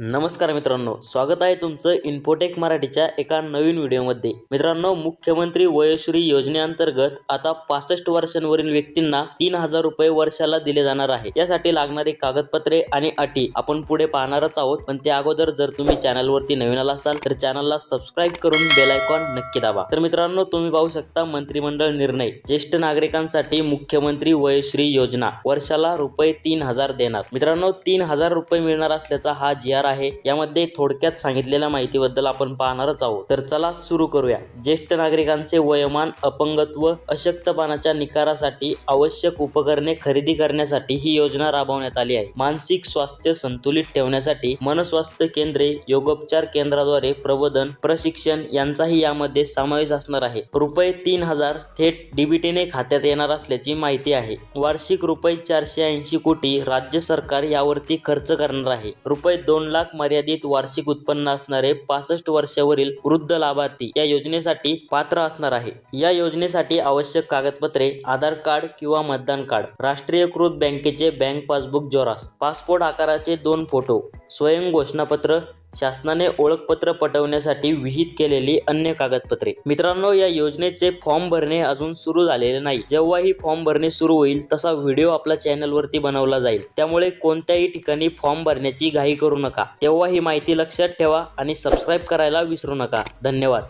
नमस्कार मित्रांनो स्वागत आहे तुमचं इन्फोटेक मराठीच्या एका नवीन व्हिडिओमध्ये. मित्रांनो मुख्यमंत्री वयोश्री योजनेअंतर्गत आता पासष्ट वर्षांवरील व्यक्तींना तीन हजार रुपये वर्षाला दिले जाणार आहे. यासाठी लागणारी कागदपत्रे आणि अटी आपण पुढे पाहणारच आहोत. पण त्या अगोदर जर तुम्ही चॅनलवरती नवीन आला असाल तर चॅनलला सबस्क्राईब करून बेलायकॉन नक्की दाबा. तर मित्रांनो तुम्ही पाहू शकता मंत्रिमंडळ निर्णय. ज्येष्ठ नागरिकांसाठी मुख्यमंत्री वयोश्री योजना वर्षाला रुपये तीन हजार देणार. मित्रांनो तीन हजार रुपये मिळणार असल्याचा हा जी आर आहे. यामध्ये थोडक्यात सांगितलेल्या माहितीबद्दल आपण पाहणारच आहोत. तर चला सुरू करूया. ज्येष्ठ नागरिकांचे वयोमान अपंगत्व अशक्तपणाच्या निकारासाठी आवश्यक उपकरणे खरेदी करण्यासाठी ही योजना राबवण्यात आली आहे. मानसिक स्वास्थ्य संतुलित ठेवण्यासाठी मनस्वास्थ्य केंद्रे योगोपचार केंद्राद्वारे प्रबोधन प्रशिक्षण यांचाही यामध्ये समावेश असणार आहे. रुपये तीन हजार थेट डीबीटीने खात्यात येणार असल्याची माहिती आहे. वार्षिक रुपये चारशे ऐंशी कोटी राज्य सरकार यावरती खर्च करणार आहे. रुपये दोन लाख लाख मर्यादित वार्षिक उत्पन्न असणारे पासष्ट वर्षावरील वृद्ध लाभार्थी या योजनेसाठी पात्र असणार आहे. या योजनेसाठी आवश्यक कागदपत्रे आधार कार्ड किंवा मतदान कार्ड राष्ट्रीयकृत बँकेचे बँक पासबुक जोरास पासपोर्ट आकाराचे दोन फोटो स्वयं घोषणापत्र शासनाने ओळखपत्र पटवण्यासाठी विहित केलेली अन्य कागदपत्रे. मित्रांनो या योजनेचे फॉर्म भरणे अजून सुरू झालेले नाही. जेव्हा ही फॉर्म भरणे सुरू होईल तसा व्हिडिओ आपल्या चॅनलवरती बनवला जाईल. त्यामुळे कोणत्याही ठिकाणी फॉर्म भरण्याची घाई करू नका. तेव्हा ही माहिती लक्षात ठेवा आणि सबस्क्राईब करायला विसरू नका. धन्यवाद.